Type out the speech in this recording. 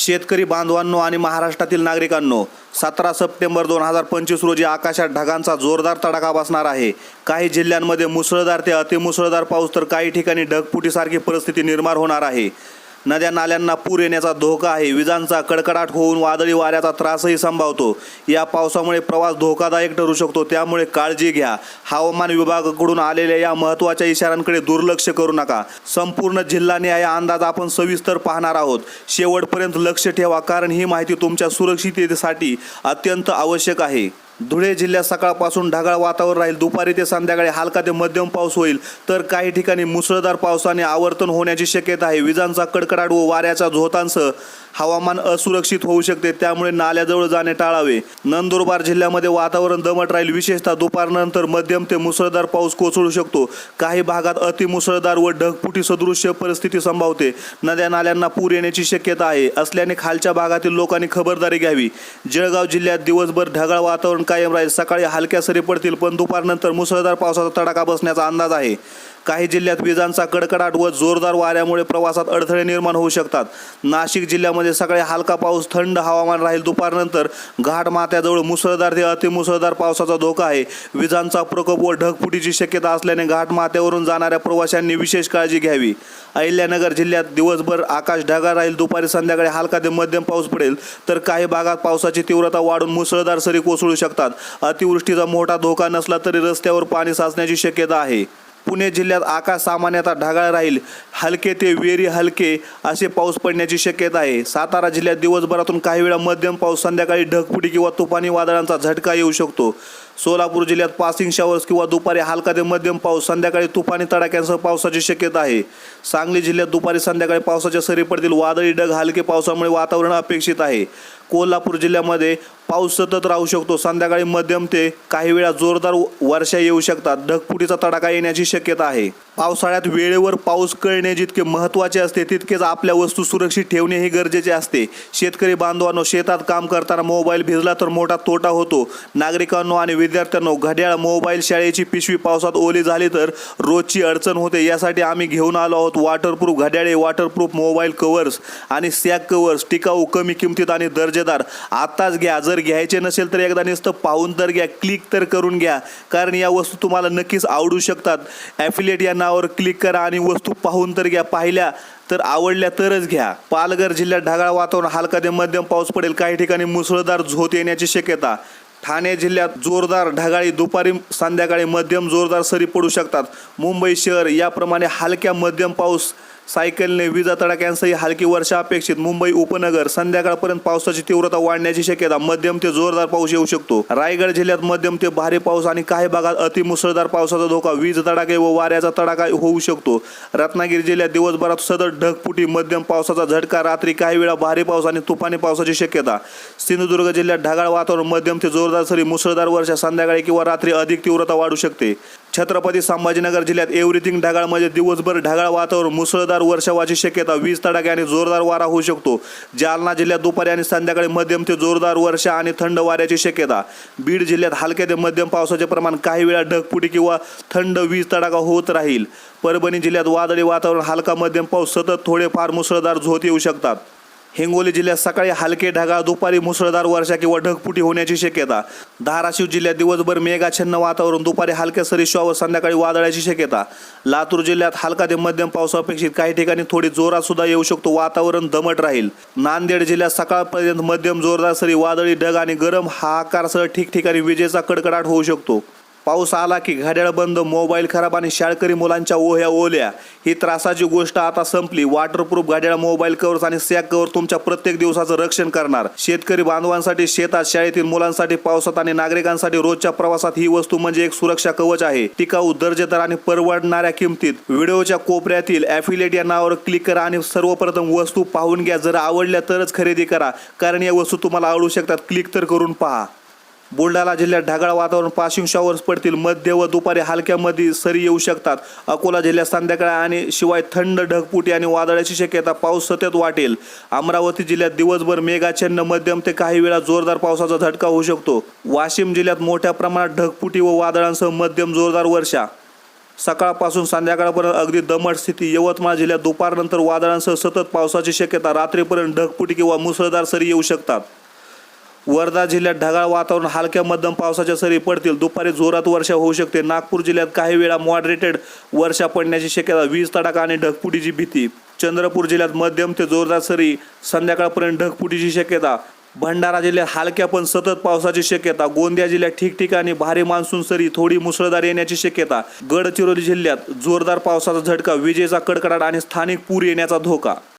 शेतकरी बांधवांनो आणि महाराष्ट्रातील नागरिकांनो सतरा सप्टेंबर दोन हजार पंचवीस रोजी आकाशात ढगांचा जोरदार तडाखा बसणार आहे. काही जिल्ह्यांमध्ये मुसळधार ते अतिमुसळधार पाऊस तर काही ठिकाणी ढगफुटीसारखी परिस्थिती निर्माण होणार आहे. नद्या नाल्यांना पूर येण्याचा धोका आहे. विजांचा कडकडाट होऊन वादळी वाऱ्याचा त्रासही संभावतो. या पावसामुळे प्रवास धोकादायक ठरू शकतो. त्यामुळे काळजी घ्या. हवामान विभागाकडून आलेल्या या महत्त्वाच्या इशाऱ्यांकडे दुर्लक्ष करू नका. संपूर्ण जिल्हानिहाय अंदाज आपण सविस्तर पाहणार आहोत. शेवटपर्यंत लक्ष ठेवा कारण ही माहिती तुमच्या सुरक्षिततेसाठी अत्यंत आवश्यक आहे. धुळे जिल्ह्यात सकाळपासून ढगाळ वातावरण राहील. दुपारी ते संध्याकाळी हलका ते मध्यम पाऊस होईल. तर काही ठिकाणी मुसळधार पावसाने आवर्तन होण्याची शक्यता आहे. विजांचा कडकडाट व वाऱ्याच्या झोतांसह हवामान असुरक्षित होऊ शकते. त्यामुळे नाल्याजवळ जाणे टाळावे. नंदुरबार जिल्ह्यामध्ये वातावरण दमट राहील. विशेषतः दुपारनंतर मध्यम ते मुसळधार पाऊस कोसळू शकतो. काही भागात अतिमुसळधार व ढगफुटी सदृश्य परिस्थिती संभावते. नद्या नाल्यांना पूर येण्याची शक्यता आहे. असल्याने खालच्या भागातील लोकांनी खबरदारी घ्यावी. जळगाव जिल्ह्यात दिवसभर ढगाळ वातावरण कायम राहील. सकाळी हलक्या सरी पडतील पण दुपारनंतर मुसळधार पावसाचा तडाखा बसण्याचा अंदाज आहे. काही जिल्ह्यात विजांचा कडकडाट व जोरदार वाऱ्यामुळे प्रवासात अडथळे निर्माण होऊ शकतात. नाशिक जिल्ह्यामध्ये सकाळी हलका पाऊस थंड हवामान राहील. दुपारनंतर घाट माथ्याजवळ मुसळधार ते अतिमुसळधार पावसाचा धोका आहे. विजांचा प्रकोप व ढगफुटीची शक्यता असल्याने घाट माथ्यावरून जाणाऱ्या प्रवाशांनी विशेष काळजी घ्यावी. अहिल्यानगर जिल्ह्यात दिवसभर आकाश ढगाळ राहील. दुपारी संध्याकाळी हलका ते मध्यम पाऊस पडेल तर काही भागात पावसाची तीव्रता वाढून मुसळधार सरी कोसळू शकतात. अतिवृष्टीचा मोठा धोका नसला तरी रस्त्यावर पाणी साचण्याची शक्यता आहे. पुणे जिल्ह्यात आकाश सामान्यतः ढगाळ राहील. हलके ते वेरी हलके असे पाऊस पडण्याची शक्यता आहे. सातारा जिल्ह्यात दिवसभरातून काही वेळा मध्यम पाऊस संध्याकाळी ढगफुटी किंवा तुफानी वादळांचा झटका येऊ शकतो. सोलापूर जिल्ह्यात पासिंग शावर्स किंवा दुपारी हलका ते मध्यम पाऊस संध्याकाळी तुफानी तडाख्यांसह पावसाची शक्यता आहे. सांगली जिल्ह्यात दुपारी संध्याकाळी पावसाच्या सरी पडतील. वादळी ढग हलके पावसामुळे वातावरण अपेक्षित आहे. कोल्हापूर जिल्ह्यामध्ये पाऊस सतत राहू शकतो. संध्याकाळी मध्यम ते काही वेळा जोरदार वर्षा येऊ शकतात. ढगफुटीचा तडाखा येण्याची शक्यता आहे. पावसाळ्यात वेळेवर पाऊस कळणे जितके महत्त्वाचे असते तितकेच आपल्या वस्तू सुरक्षित ठेवणे हे गरजेचे असते. शेतकरी बांधवांनो शेतात काम करताना मोबाईल भिजला तर मोठा तोटा होतो. नागरिकांनो आणि विद्यार्थ्यांनो घड्याळ मोबाईल शाळेची पिशवी पावसात ओली झाली तर रोजची अडचण होते. यासाठी आम्ही घेऊन आलो आहोत वॉटरप्रूफ घड्याळे वॉटरप्रूफ मोबाईल कवर्स आणि सॅक कवर्स टिकाऊ कमी किमतीत आणि दर्जेदार. आत्ताच घ्या. जर घ्यायचे नसेल तर एकदा नुसतं पाहून तर घ्या. क्लिक तर करून घ्या. कारण या वस्तू तुम्हाला नक्कीच आवडू शकतात. ॲफिलेट या नावावर क्लिक करा आणि वस्तू पाहून तर घ्या. पाहिल्या तर आवडल्या तरच घ्या. पालघर जिल्ह्यात ढगाळ वातावरण हलका ते मध्यम पाऊस पडेल. काही ठिकाणी मुसळधार झोत येण्याची शक्यता. ठाणे जिल्ह्यात जोरदार ढगाळी दुपारी संध्याकाळी मध्यम जोरदार सरी पडू शकतात. मुंबई शहर याप्रमाणे हलक्या मध्यम पाऊस सायकलने विजा तडाख्यांसही हलकी वर्षा अपेक्षित. मुंबई उपनगर संध्याकाळपर्यंत पावसाची तीव्रता वाढण्याची शक्यता. मध्यम ते जोरदार पाऊस येऊ शकतो. रायगड जिल्ह्यात मध्यम ते भारी पाऊस आणि काही भागात अतिमुसळधार पावसाचा धोका. वीज तडाखे व वाऱ्याचा तडाखा होऊ शकतो. रत्नागिरी जिल्ह्यात दिवसभरात सतत ढगफुटी मध्यम पावसाचा झटका रात्री काही वेळा भारी पाऊस आणि तुफानी पावसाची शक्यता. सिंधुदुर्ग जिल्ह्यात ढगाळ वातावरण मध्यम ते जोरदार सरी मुसळधार वर्षा संध्याकाळी किंवा रात्री अधिक तीव्रता वाढू शकते. छत्रपती संभाजीनगर जिल्ह्यात एव्हरीथिंग ढगाळ म्हणजे दिवसभर ढगाळ वातावरण मुसळधार वर्षावाची शक्यता वीज तडाखे आणि जोरदार वारा होऊ शकतो. जालना जिल्ह्यात दुपारी आणि संध्याकाळी मध्यम ते जोरदार वर्षा आणि थंड वाऱ्याची शक्यता. बीड जिल्ह्यात हलक्या ते मध्यम पावसाचे प्रमाण काही वेळा ढगफुटी किंवा थंड वीज तडाखा होत राहील. परभणी जिल्ह्यात वादळी वातावरण हलका मध्यम पाऊस सतत थोडेफार मुसळधार झोत येऊ शकतात. हिंगोली जिल्ह्यात सकाळी हलके ढगाळ दुपारी मुसळधार वर्षा किंवा ढगफुटी होण्याची शक्यता. धाराशिव जिल्ह्यात दिवसभर मेघाच्छन्न वातावरण दुपारी हलक्या सरी व संध्याकाळी वादळाची शक्यता. लातूर जिल्ह्यात हलका ते मध्यम पाऊस अपेक्षित. काही ठिकाणी थोडी जोरात सुद्धा येऊ शकतो. वातावरण दमट राहील. नांदेड जिल्ह्यात सकाळपर्यंत मध्यम जोरदार सरी वादळी ढग आणि गरम हाहाकारसह ठिकठिकाणी विजेचा कडकडाट होऊ शकतो. पाऊस आला की घड्याळ बंद मोबाईल खराब आणि शाळकरी मुलांच्या ओह्या ओल्या. ही त्रासाची गोष्ट आता संपली. वॉटरप्रूफ घड्याळ मोबाईल कवर्स आणि सॅक कवर तुमच्या प्रत्येक दिवसाचं रक्षण करणार. शेतकरी बांधवांसाठी शेतात शाळेतील मुलांसाठी पावसात आणि नागरिकांसाठी रोजच्या प्रवासात ही वस्तू म्हणजे एक सुरक्षा कवच आहे. टिकाऊ दर्जेदार आणि परवडणाऱ्या किमतीत. व्हिडिओच्या कोपऱ्यातील ॲफिलेट या नावावर क्लिक करा आणि सर्वप्रथम वस्तू पाहून घ्या. जर आवडल्या तरच खरेदी करा. कारण या वस्तू तुम्हाला आवडू शकतात. क्लिक तर करून पहा. बुलढाणा जिल्ह्यात ढगाळ वातावरण पाशिंशावर पडतील. मध्य व दुपारी हलक्यामध्ये सरी येऊ शकतात. अकोला जिल्ह्यात संध्याकाळ आणि शिवाय थंड ढगपुटी आणि वादळाची शक्यता पाऊस सतत वाटेल. अमरावती जिल्ह्यात दिवसभर मेघाच्छन्न मध्यम ते काही वेळा जोरदार पावसाचा झटका होऊ शकतो. वाशिम जिल्ह्यात मोठ्या प्रमाणात ढगपुटी व वादळांसह मध्यम जोरदार वर्षा. सकाळपासून संध्याकाळपर्यंत अगदी दमट स्थिती. यवतमाळ जिल्ह्यात दुपारनंतर वादळांसह सतत पावसाची शक्यता. रात्रीपर्यंत ढगपुटी किंवा मुसळधार सरी येऊ शकतात. वर्धा जिल्ह्यात ढगाळ वातावरण हलक्या मध्यम पावसाच्या सरी पडतील. दुपारी जोरात वर्षा होऊ शकते. नागपूर जिल्ह्यात काही वेळा मॉडरेटेड वर्षा पडण्याची शक्यता वीज तडाखा आणि ढगफुटीची भीती. चंद्रपूर जिल्ह्यात मध्यम ते जोरदार सरी संध्याकाळपर्यंत ढगफुटीची शक्यता. भंडारा जिल्ह्यात हलक्या पण सतत पावसाची शक्यता. गोंदिया जिल्ह्यात ठिकठिकाणी भारी मान्सून सरी थोडी मुसळधार येण्याची शक्यता. गडचिरोली जिल्ह्यात जोरदार पावसाचा झटका विजेचा कडकडाट आणि स्थानिक पूर येण्याचा धोका.